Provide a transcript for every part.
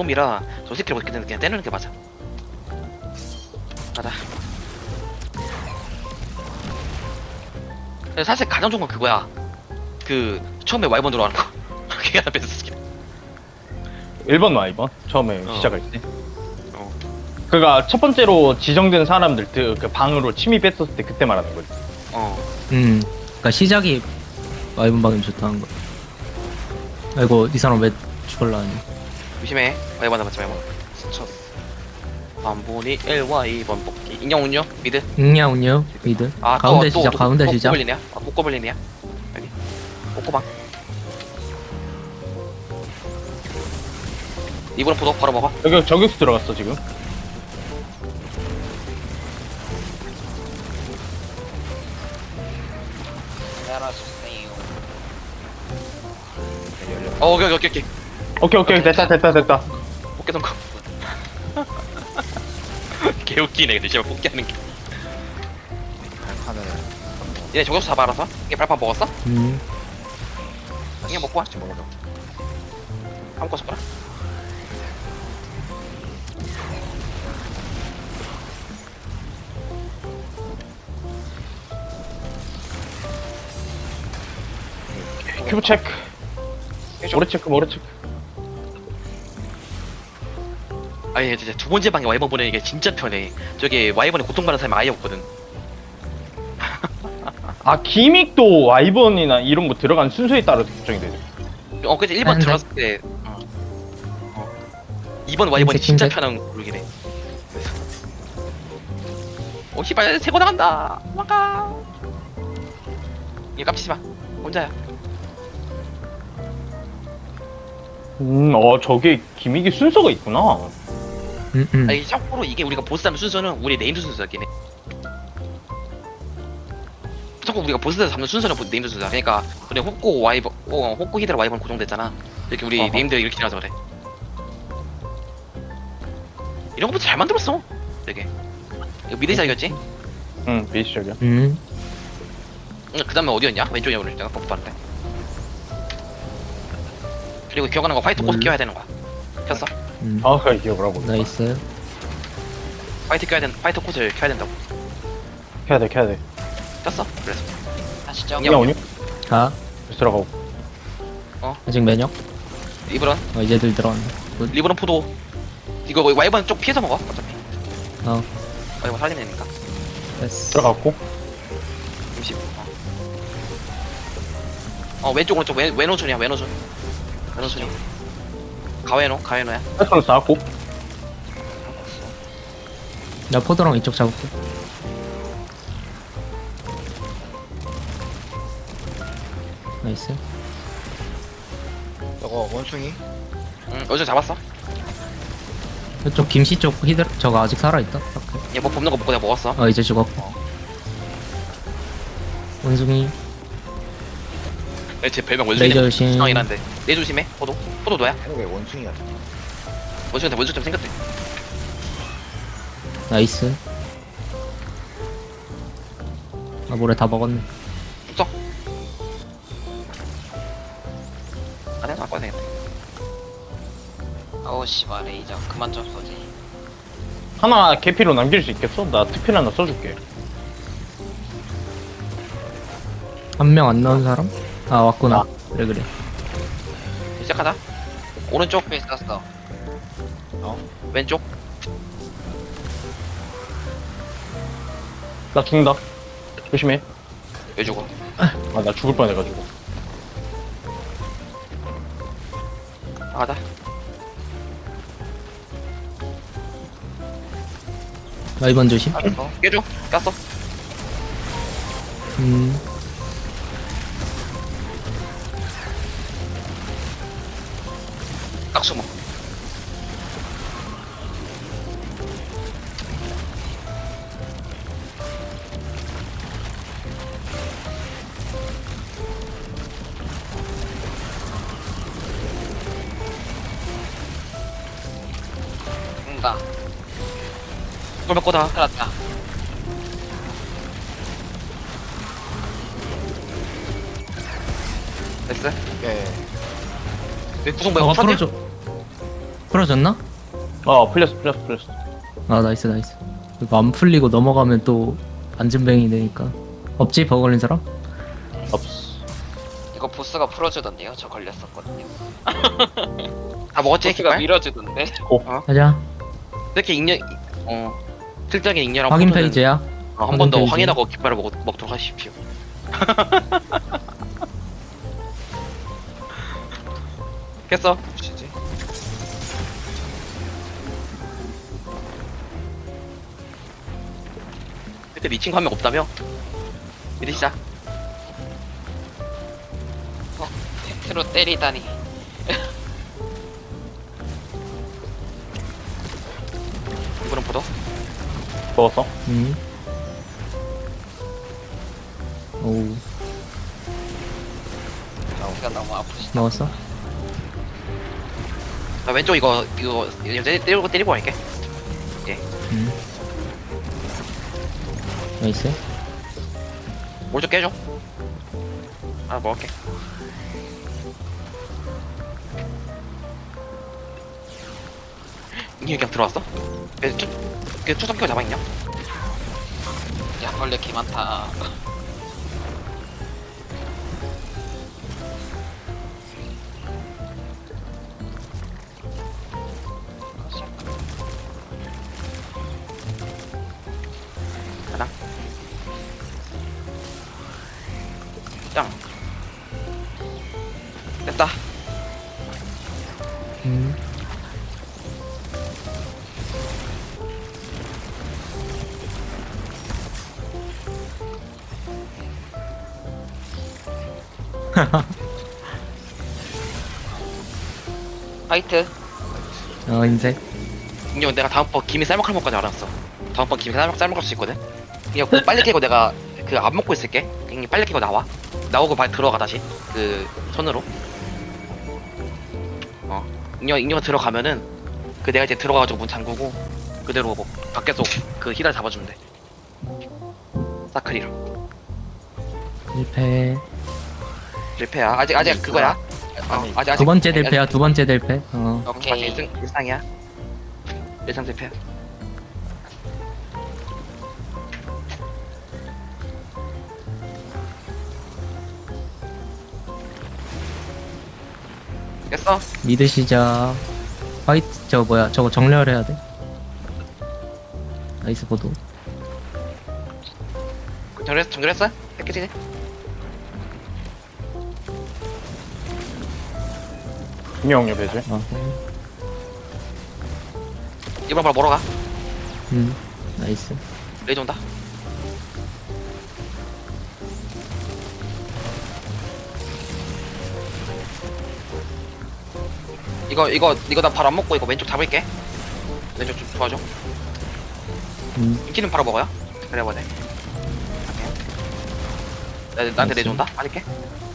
홈이라 저 새끼를 그냥, 그냥 때리는 게 맞아. 가자. 사실 가장 좋은 건 그거야. 그 처음에 와이번 들어가는 거. 그게 하나 베스트 스킬. 1번 와 2번 처음에 어. 시작할 때 어. 그가 첫 번째로 지정된 사람들 그, 그 방으로 침입 했었을 때 그때 말하는 거지 어. 음, 그러니까 시작이 와이번 방임 좋다는 거. 아이고 이 사람 왜 죽을라니? 조심해. 와이번 남았지 말고. 스쳤어. 반본이 1와 2번 뽑기. 인형 운요? 미드. 응냐 운요 미드. 아, 가운데 또, 시작, 또, 가운데 또, 시작. 꼬블린이야? 아, 또 꼬블린이야? 여기. 꼬꼬방. 이번엔 포도 바로 먹어. 여기 저격수 들어갔어 지금 어, 오케이, 오케이, 오케이. 오케이 오케이 됐다 됐다 됐다 뽑기 성공. 개웃기네, 근데 씨발 뽑기 하는 게. 발판을 얘네 저격수 잡아 알아서? 얘 발판 먹었어? 음, 그냥 먹고 와. 지금 먹어줘. 한번 꺼서 거라. 큐브 체크. 모래 체크 모래 체크 아니 진짜 두 번째 방에 와이번 보내는 게 진짜 편해. 저기 와이번에 고통받는 사람이 아예 없거든. 아 기믹도 와이번이나 이런 거 들어간 순서에 따라서 결정이 되죠 어 그치 1번 한 들어갔을 때 어. 어. 2번 와이번이 흰색, 진짜 흰색. 편한 룩이네. 그래서. 어 씨발 세고 나간다. 도망가. 얘 깝치지 마. 혼자야. 음 어 저게 기믹이 순서가 있구나 음, 음. 아니 참고로 이게 우리가 보스하면 순서는 우리 네임드 순서였긴 해. 참고 우리가 보스에서 잡는 순서는 보- 네임드 순서야. 그러니까 우리 호코 와이번, 어, 호코 히드라 와이번 고정됐잖아. 이렇게 우리 어허. 네임드 이렇게 지나서 그래. 이런 것도 잘 만들었어. 되게. 이거 미드 시작이었지? 응 베이스적이야 음. 응, 그 다음에 어디였냐? 왼쪽이야 오늘 내가 못 봤는데. 그리고 기억하는 거 화이트 코트 몰라. 껴야 되는 거야. 켰어? 음. 아 그래 기억을 하고 나이스. 화이트 껴야 된, 화이트 코트를 켜야 된다고. 켜야 돼 켜야 돼 켰어? 그래서. 다시 정. 그냥 오니 가. 들어가고 아직 면역. 리브런. 어 이제들 들어왔네. 굿. 리브런 포도 이거 와이번 쪽 피해서 먹어 어차피 어, 와이번 살리면 되니까 됐어. 들어갔고 임시 어. 어 왼쪽 오른쪽 왼, 왼오순이야 왼오순 왼오순이 가웨노 가웨노야 패스로 쌓았고 나 포도랑 이쪽 잡을게. 나이스. 저거 원숭이 응 어제 잡았어 이쪽 김씨 쪽 히드 저거 아직 살아 있다. 오케이. 얘뭐 뽑는 거 먹고 내가 먹었어 어 이제 죽었고. 원숭이 내제 별명 원숭이. 상황이 난데 내 조심해 포도 포도 너야 왜 원숭이야 원숭이한테 원숭이 좀 생겼대 나이스. 아 모래 다 먹었네. 써 안해 나 꺼야 되겠다 어우 씨발 레이저 그만 좀 쏘지 하나 개피로 남길 수 있겠어? 나 특필 하나 써줄게 한 명 안 나온 사람? 아 왔구나. 그래 그래. 시작하자. 오른쪽 왜 쐈어. 왼쪽. 나 죽는다. 조심해. 왜 죽어? 아 나 죽을 뻔 해가지고. 나가자. 와이번 조심. 쐈어 깨줘. 깠어 딱 숨어 응가 이걸 먹고 다. 살았다. 됐어 예. 내 구성 뭐야? 저거 쳤냐? 풀어줘. 풀어졌나? 어 풀렸어 풀렸어 풀렸어 아 나이스 나이스 이거 안 풀리고 넘어가면 또 안전뱅이 되니까 없지 버거 걸린 사람? 없어 이거 보스가 풀어주던데요? 저 걸렸었거든요. 다 먹었지? 보스가? 밀어주던데. 가자 이렇게 잉여 어 실적인 잉여랑 확인 포토는, 페이지야 어, 한번 더 페이지. 확인하고 깃발을 먹, 먹도록 하십시오 깼어? 그때 미친 거 한 명 없다며? 이리 시작 팩트로 때리다니. 이번엔 포도 먹었어 음. 오우 제가 너무 아프시다. 넣었어? 나 왼쪽 이거 이거 이거 때- 때리고 때리고 갈게 음. 나이스 오른쪽 깨줘 아 먹을게 이게 그냥 들어왔어? 그 추, 그 추석 키고 잡아있냐? 야 벌레 개 많다. 짱. 됐다. 음. 화이트. 어 인색 인형 내가 다음번 김이 쌀먹할 먹까지 알았어. 다음번 김이 쌀먹 쌀먹할 수 있거든? 그거 빨리 깨고 내가 그 안 먹고 있을게. 이게 빨리 깨고 나와 나오고 빨리 들어가 다시. 그 손으로. 어 인형 인형 들어가면은 그 내가 이제 들어가가지고 문 잠그고 그대로 뭐 밖에서 그 히달 잡아주면 돼. 사크리로. 1패 실패야. 아직 아직 그거야? 어, 아직 아직 두 번째 아직- 델패야 두 번째 델패 어. 아직 오케이. 일상, 일상이야? 일상 실패야 깼어? 미드 시작 화이트 저거 뭐야 저거 정렬해야 돼 나이스 보도 정렬했, 정렬했어? 패키지? 인형 배지 어. 이번 바로 멀어가 음 나이스 레이저 온다 이거 이거 이거 나 바로 안 먹고 이거 왼쪽 잡을게. 왼쪽 좀 도와줘. 음. 인기는 바로 먹어요? 그래 보네. 나, 나한테 온다? 빠질게?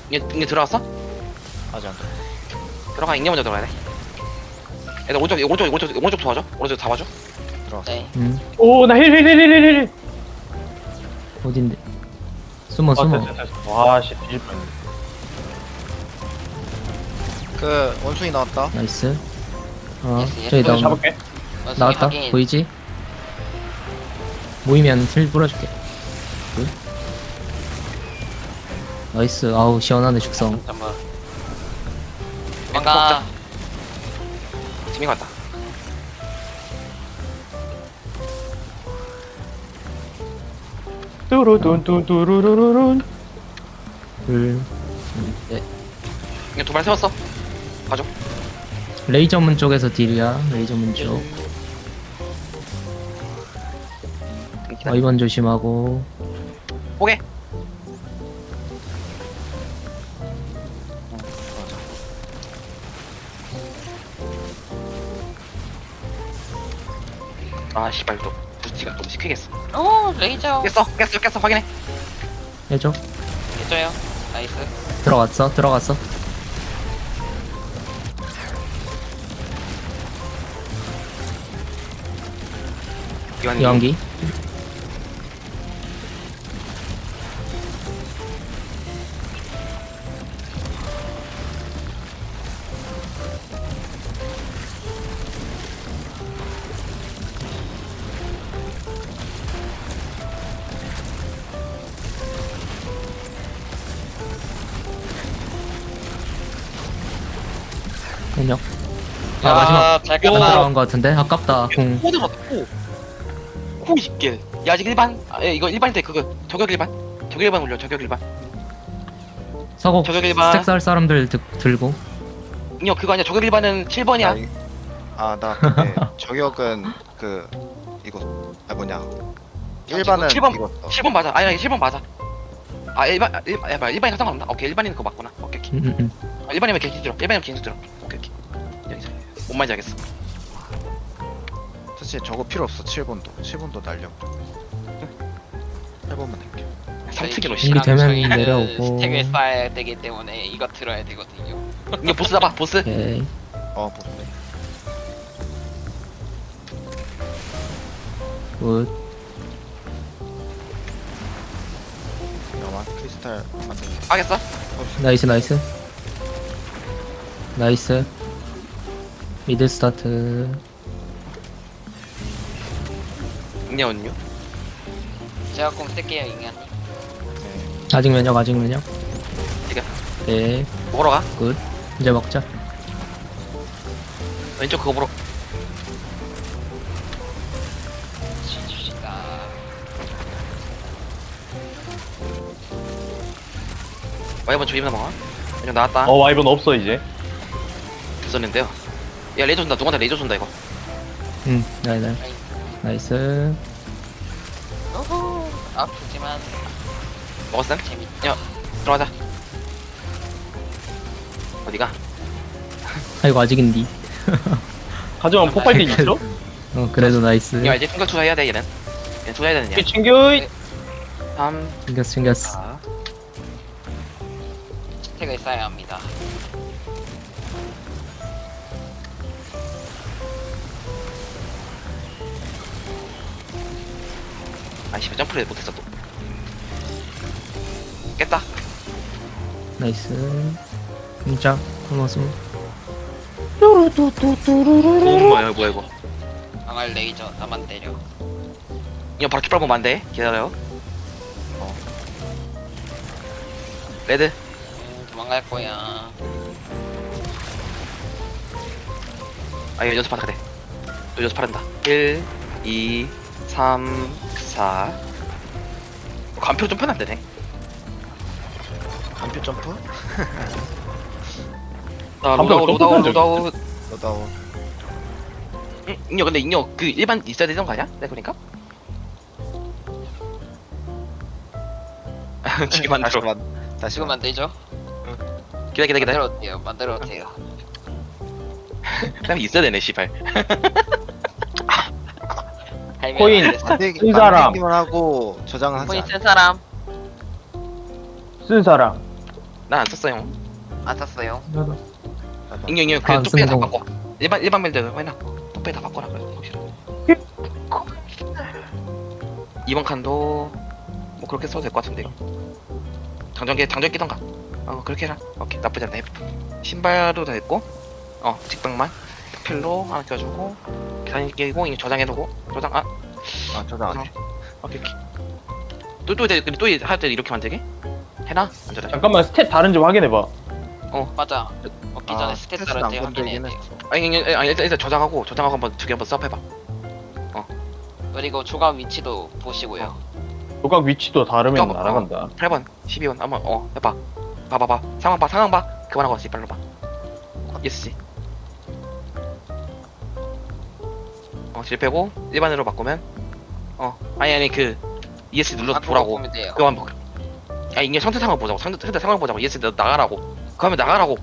이게, 이게 들어왔어? 아직 안 들어가 인기 먼저 들어가야 돼. 얘들 오른쪽 오른쪽 오른쪽 오른쪽 도와줘. 오른쪽 잡아줘. 네. 음. 오나 힐힐힐 힐힐 어딘데? 숨어 숨어. 와 씨 뒤질 뻔했네 그 원숭이 나왔다. 나이스 어 예스, 예스. 저기 나온다 잡을게 원숭이 나왔다 확인. 보이지? 모이면 슬 뿌려줄게 굿. 나이스 아우 시원하네 죽성 잠깐만. 도망가. 팀이 갔다 뚜루둔뚜루루루룬 둘 이거 두발 세웠어 가줘 레이저 문 쪽에서 딜이야. 레이저 문쪽. 인기다 어, 이번 조심하고. 뽀개 아 씨발 또 부스티가 좀 시키겠어. 오 레이저. 깼어 깼어 깼어 확인해. 해줘. 해줘요. 나이스. 들어갔어 들어갔어 연기. 연기. 공격. 아, 아 마지막 안 잠깐만. 들어간 같은데 아깝다 공 코드 맞고 코 있게. 야 아직 일반. 아, 예, 이거 일반인데 그거 저격 일반. 저격 일반 올려 저격 일반. 서고 저격 일반. 스택 살 사람들 드, 들고 이거 그거 아니야 저격 일반은 7번이야. 아나 근데 저격은 그 이거 아 뭐냐 일반은 칠 번. 이거 7번 맞아. 아니 아니 7번 맞아. 아 일반 아, 일반 야, 일반이 상관없나? 오케이 일반인 그거 맞구나. 오케이 오케이. 음, 음, 음. 아, 일반이면 개인 들어. 일반이면 개인 들어. 오케이 오케이. 여기서 뭔 말인지 알겠어. 사실 저거 필요 없어 7번도 7번도 날려 8번만 할게 삼특이로 씨. 준비 되면 저희는 내려오고. 스택을 쌓아야 되기 때문에 이거 들어야 되거든요. 이거 보스 잡아 보스. 오케이 어 보네 굿 영화 크리스탈 만들기 하겠어? 나이스 나이스 나이스 미드 스타트 인냐 언유. 제가 공 쓸게요, 잉여. 네. 아직 면역 아직 면역 지금. 오케이 먹으러 가. 굿 이제 먹자 왼쪽 그거 보러. 지줍시다. 와이번 조임나 먹어. 왼쪽 나왔다. 어 와이번 없어 이제 있었는데요. 야 레이저 쏜다. 누구한테 레이저 쏜다 이거. 음 나이스 나이스 오호. 아프지만 먹었음? 재밌다. 들어가자. 어디가? 아이고 아직인디 하지만 폭발기 있죠? 어 그래도 나이스 이거 알지? 충격 투자해야 돼 얘는. 얘는 투자해야 되는 애. 챙겨 3, 챙겼어 챙겼어 4. 스택을 쌓아야 합니다. 아씨 점프를 못했어 또. 깼다. 나이스 진짜 코너스 오 뭐야 이거 뭐야 이거. 강할 레이저 나만 때려. 이거 보면 안 돼. 기다려요. 어. 레드. 도망갈 거야. 아 이거 연습하다 그래. 또 연습하란다. 1, 2, 3, 4. 간표 좀 편한데 네. 간표 점프? 아 간표 로다우 좀 로다우 로다우. 너다운 응? 인형 근데 인형 그 일반 있어야 되는 거 아니야? 네 그러니까? 지금 다시 만들어. 만 다시 지금 만 만들죠? 기다 기다 기다. 만들어 어때요? 만들어 어때요? 그냥 있어야 되네 씨발. 코인. 안. 만들기 쓴 사람. 만들기만 하고 저장하지 코인 않아. 쓴 사람 쓴 사람 난안 썼어 형. 안 샀어요. 나도. 인형 인형 아, 그 뚝배기 다 쓰는. 바꿔. 일반 일반 멜드 해놔. 뚝배기 다 바꿔라 그래. 확실히. 이번 칸도 뭐 그렇게 써도 될 것 같은데 이거. 장전기 장전 끼던가. 어 그렇게 해라. 오케이 나쁘지 않네. 신발도 다 됐고. 어 직방만. 필로 하나 껴주고. 이거 저장해두고 저장 아 아 저장 안 해. 오케이 오케이. 또또또 할때 이렇게 만들게? 해놔 앉아라. 잠깐만 스탯 다른지 확인해봐 맞아. 먹기 전에 아, 스탯 안때 확인해야 돼요. 했어 아니, 아니, 아니 일단, 일단 저장하고 저장하고 한번 두 개 한번 서브해봐. 그리고 조각 위치도 보시고요. 조각 위치도 다르면 잠깐만. 날아간다 8번, 12번 한번 어 해봐. 봐봐봐. 상황 봐, 상황 봐. 그만하고 씨 빨로 봐. 예스 씨. 어 실패고 일반으로 바꾸면 어 아니 아니 그 ES 눌러서 한국어 보라고. 보면 돼요. 그만 봐. 아 이게 상태 상황 보자고. 상태 상태 상황 보자고. ES 너 나가라고. 그러면 나가라고.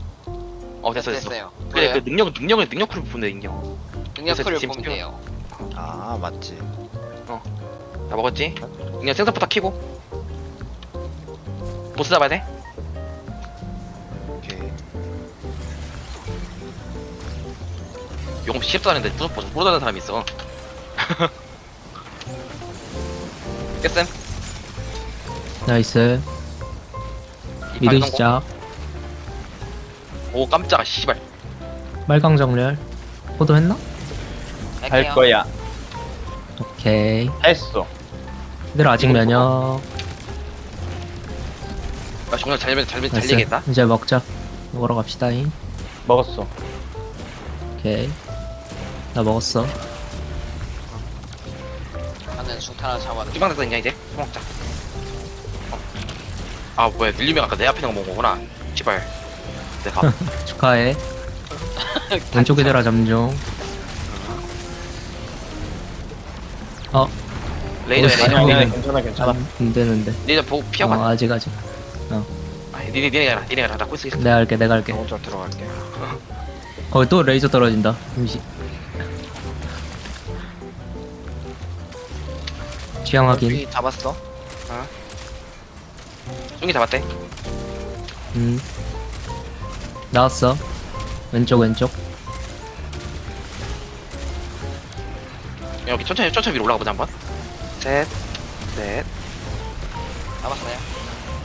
어 됐어 됐어. 됐어요. 그래 그 능력 능력을 능력으로 보면 돼 능력. 능력표를 지금 보면 지금 돼요. 아 맞지 다 먹었지? 능력 생산부터 키고. 보스 잡아야 돼. 요금 10도 하는데 부서 부서 부러다는 사람이 있어. 깼음? 나이스 미드 시작 오 깜짝아 씨발. 빨강 정렬 포도 했나? 할 할게요. 거야 오케이 했어 얘들 아직 면역 아 정말 잘잘 잘 나이스 달리겠다. 이제 먹자 먹으러 갑시다잉 먹었어 오케이. 나 먹었어. 나는 중탄 하나 잡아야 돼. 기방 됐어, 이제. 먹자. 어. 아, 뭐야. 밀리면 아까 내 앞에 있는 거 먹은 거구나. 제발. 내가. 축하해. 왼쪽 애들아 잠중. 어, 레이저, 어, 레이저. 아니야, 아니, 아니야. 아니, 괜찮아, 괜찮아. 안 되는데. 레이저 보고 피하고. 어, 어, 아직 아직. 아, 니네, 니네 가라. 니네 가라. 나 꿀수 있어. 내가 할게, 내가 할게. 저 혼자 들어갈게. 어, 또 레이저 떨어진다. 잠시. 취향 확인. 여기 잡았어. 쫑이 잡았대. 음. 나왔어. 왼쪽 왼쪽. 여기 천천히, 천천히 위로 올라가 보자, 한번. 셋, 넷. 잡았어요.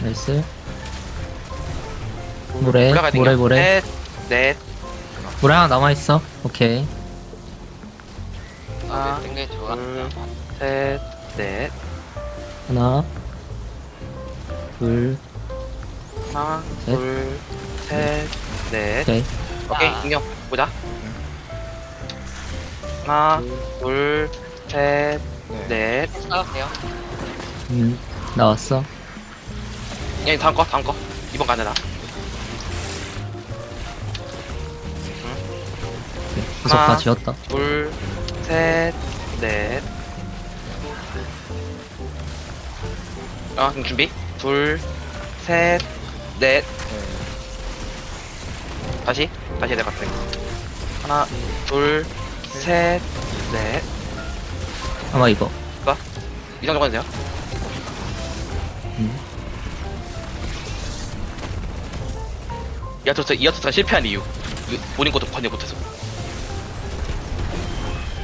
나이스. 모래 올라가야. 모래 모래. 셋, 넷. 모래 하나 남아 있어. 오케이. 아, 아, 땡겨 들어가. 음. 셋, 넷. 하나. 둘. 하나, 넷. 둘, 셋, 넷. 오케이. 오케이, 아. 인형 보자. 하나, 둘, 셋, 네. 넷. 잡았어요. 음. 나왔어. 야, 다음 거, 다음 거. 이번 가느라. 오케이. 구석 하나. 다 지웠다. 둘, 셋, 넷. 어, 그럼 준비. 둘, 셋, 넷. 다시, 다시 내가 갈게. 하나, 둘, 셋, 넷. 아마 이거. 이 정도 돼요? 음. 이아토스, 이아토스가 실패한 이유. 본인 것도 번역 못해서.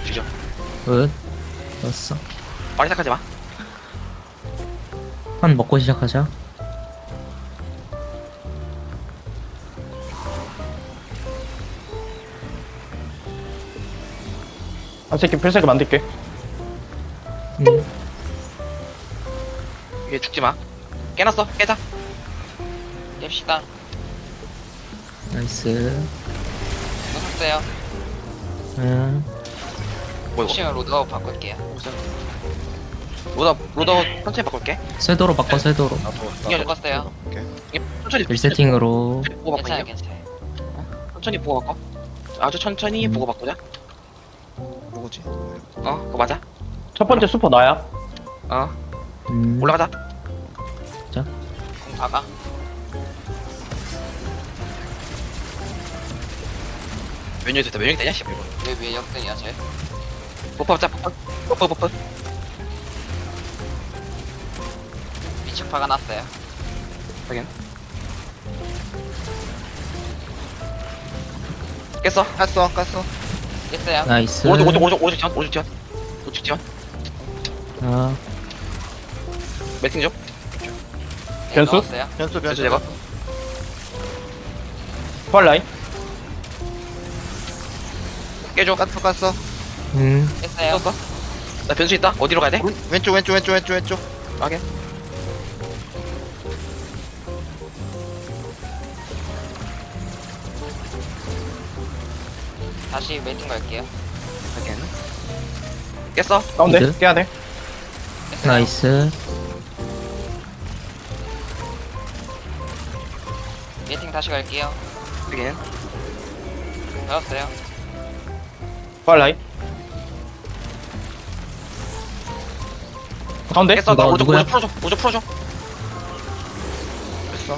주죠. 끝. 됐어. 빨리 시작하지 마. 한 먹고 시작하자. 한 새끼 필살기 만들게. 음. 얘 죽지 마. 깨놨어. 깨자. 깹시다. 나이스. 넣었어요. 음. 뭐 이거? 혹시나 로드아웃 바꿀게요. 로더, 로더 천천히 바꿀게. 쇄도로 바꿔 쇄도로. 나도 이거 나도. 바꿨어요. 오케이. 이게 천천히. 1세팅으로. 천천히 보고 바꿔. 괜찮아요, 인형. 괜찮아요. 천천히 보고 바꿔. 아주 천천히 음. 보고 바꾸자. 누구지? 어, 그거 맞아. 첫 번째 슈퍼 나야. 어, 음. 올라가자. 공 박아. 메뉴 됐다. 메뉴 되냐? 씨발 이거. 왜 위에 역전이야, 쟤? 버퍼 잡 버퍼. 버퍼 버퍼. 위축 박아놨어요. 확인. 깼어. 깠어, 깠어. 깼어요. 나이스. 오른쪽 오른쪽 오른쪽 오른쪽 지원 오른쪽 지원. 우측 지원. 아, 매팅 좀. 네, 변수? 넣었어요. 변수, 변수 변수. 제거. 펄라인. 깨줘. 깠어, 깠어. 음. 깼어요. 깼어. 나 변수 있다. 어디로 가야 돼? 오른- 왼쪽, 왼쪽, 왼쪽, 왼쪽, 왼쪽. 확인. 다시 웨이팅 걸게요. 확인. 깼어. 가운데 미드. 깨야 돼. 깼어요. 나이스. 웨이팅 다시 갈게요. 확인. 넣었어요. 펄라인. 가운데. 깼어. 나 누구야? 오른쪽 풀어줘. 오른쪽 풀어줘. 됐어.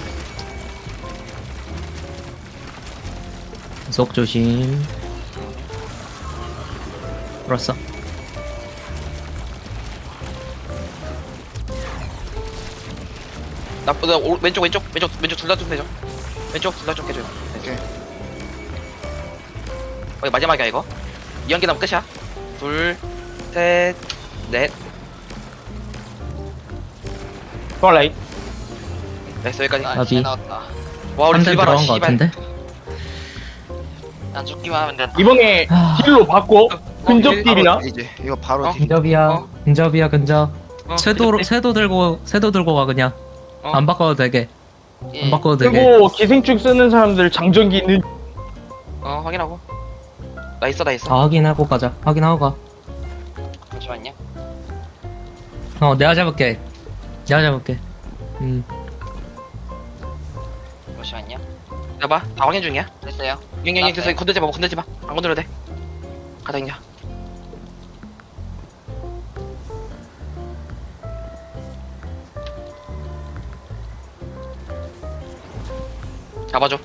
조심. 풀었어. 나, 나 오, 왼쪽 왼쪽 왼쪽 왼쪽 둘 다 좀 해줘. 왼쪽 둘 다좀 깨줘요. 오케이. 어, 마지막이야 이거. 이 연기 나면 끝이야. 둘, 셋, 넷. 펄라인. 됐어 여기까지. 아, 나비. 잘 나왔다. 와 우리 한대 딜바라 들어간 거 씨발. 같은데? 난 죽기만 하면 된다. 이번에 아. 딜로 바꿔. 근접 딜- 딜이나. 이제 이거 바로 어? 딜. 근접이야. 어? 근접이야, 근접. 어, 이제 쇄도 들고, 쇄도 들고 가, 그냥. 어. 안 바꿔도 되게. 예. 안 바꿔도 되게. 그리고 기생충 쓰는 사람들 장전기 있는 어 확인하고. 나 있어 나 있어 아 확인하고 가자 확인하고 가 잠시만요. 어 내가 잡을게 내가 잡을게 음 잠시만요. 봐봐 다 확인 중이야 됐어요. 영영영 아, 됐어 네. 건들지 마 건들지 마안 건드려도 돼 가자 인자 잡아줘.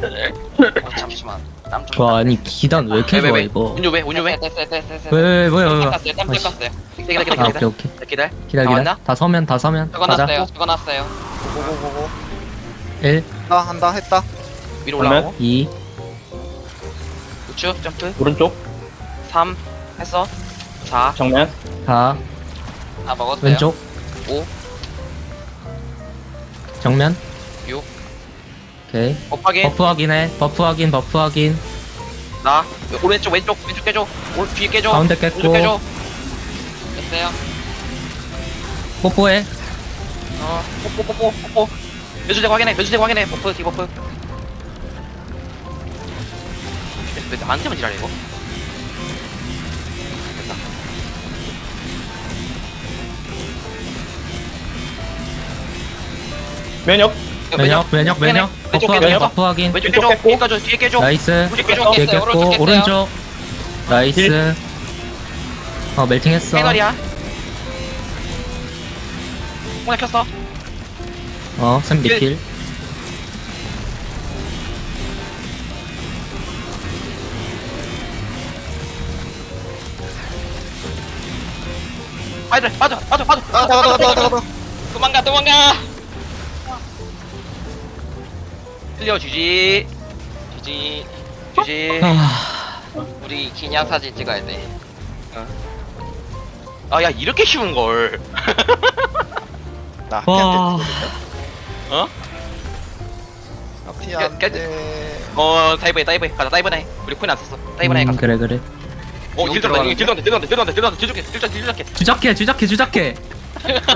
어, 잠시만. 땀 좀. 좋아 아니 기단 왜 이렇게 좋아 이거? 운주 왜? 운주 왜? 됐어요, 됐어요, 됐어요. 왜 왜, 뭐야 뭐야 땀 깠어요, 땀 아이씨. 깠어요. 기다려 기다려 아 기다려. 오케이 오케이. 기다려. 기다려 다 기다려. 왔나? 다 서면 다 서면. 가자 적어놨어요, 적어놨어요. 고고고고 1 한다 한다 했다. 위로 올라가고. 2 우측 점프. 오른쪽. 3 했어. 4 정면. 4 다 먹었어요. 왼쪽. 5 정면? 6 오케이. 업 확인. 버프 확인해. 버프 확인 버프 확인. 나 오른쪽 왼쪽 왼쪽 깨줘. 올 뒤에 깨줘. 가운데 오른쪽 깼고 깨줘. 됐어요. 뽀뽀해. 어 뽀뽀 뽀뽀 뽀뽀. 매주제 확인해 매주제 확인해. 버프 뒤 버프. 왜 나한테만 지랄해 이거 면역. 면역 면역 면역. 버프 확인 깨줘 버프 확인. 왼쪽 깨줘 깼고. 뒤에 깨줘 뒤에 깨줘 나이스. 뒤에 깨줘 뒤에 깼어요, 깼고 오른쪽 깼어요. 오른쪽. 나이스. 어 멜팅 했어. 해설이야. 홍에 켰어. 어 샘비킬. 빠져 빠져 빠져. 빠져 나가 나가 나가 나가 도망가, 도망가. 틀려주지. 주지. 주지. 아. 우리 기념 사진 찍어야 돼. 아 야 이렇게 쉬운 걸. 나 와. 깨- 피한테. 어 다이브해 다이브해. 가자 다이브해. 우리 코인 안 썼어. 다이브해 음, 가자. 그래 그래. 어 여기 딜 들어간다 딜 들어간다 딜 들어간다 딜 들어간다 딜 들어간다. 딜 줄게 딜 줄게 딜 줄게. 주작해 주작해 주작해.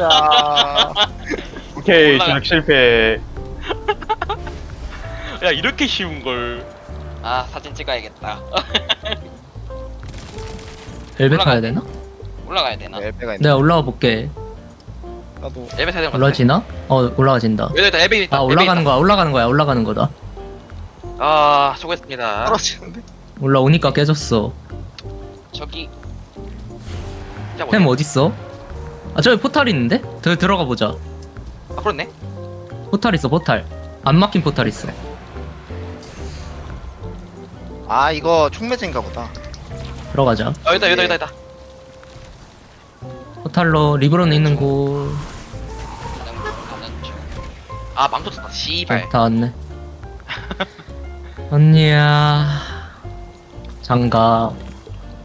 야 오케이 올라가. 진학 실패 야 이렇게 쉬운 걸 아, 사진 찍어야겠다. 엘베 올라가. 타야 되나? 올라가야 되나? 엘베가 있네 내가 올라가 볼게 나도 엘베 같아 올라지나? 어 올라가진다 여기 다 엘베 있다 아 올라가는 거야 올라가는 거야 올라가는 거다 아 수고했습니다 떨어지는데 올라오니까 깨졌어 저기 진짜 햄 뭐지? 어딨어? 아 저기 포탈 있는데? 들 들어가 보자 아 그렇네 포탈 있어 포탈 안 막힌 포탈 있어 아 이거 총매진가 보다. 들어가자. 어 여기다 여기다 여기다 포탈로 리브론 있는 곳. 가는 중, 가는 중. 아 망토 썼다. 씨발. 어, 다 왔네. 언니야. 장갑